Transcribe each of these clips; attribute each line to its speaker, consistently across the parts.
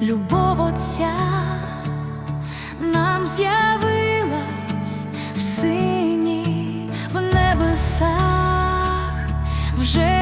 Speaker 1: любов Отця нам з'явилась в сині в небесах. вже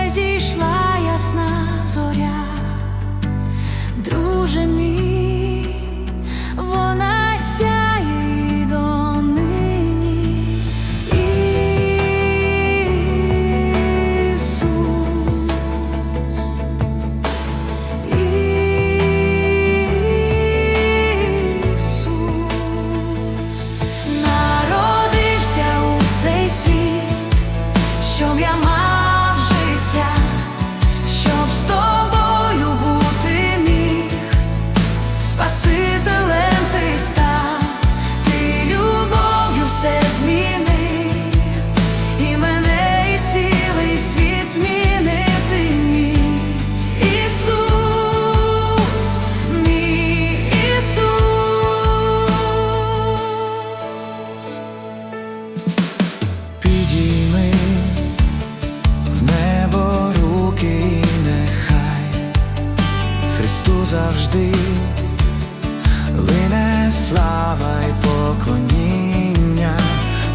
Speaker 2: лине слава й поклоніння,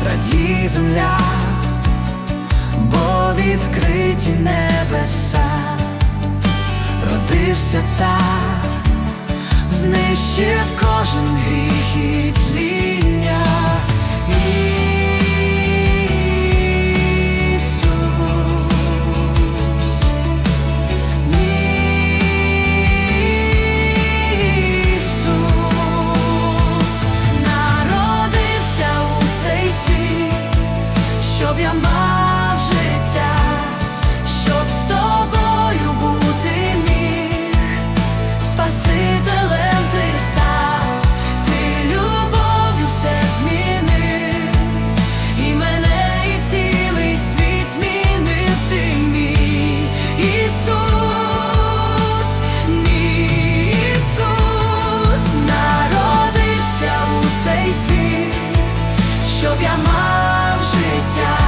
Speaker 2: радій земля, бо відкриті небеса, родився цар, знищив кожен гріх і тління. Щоб я мав життя,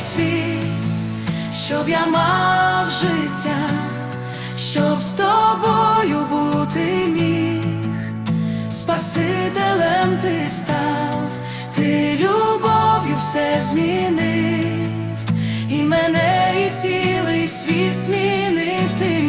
Speaker 2: світ, щоб я мав життя, щоб з тобою бути міг, Спасителем ти став, ти любов'ю все змінив, і мене, і цілий світ змінив ти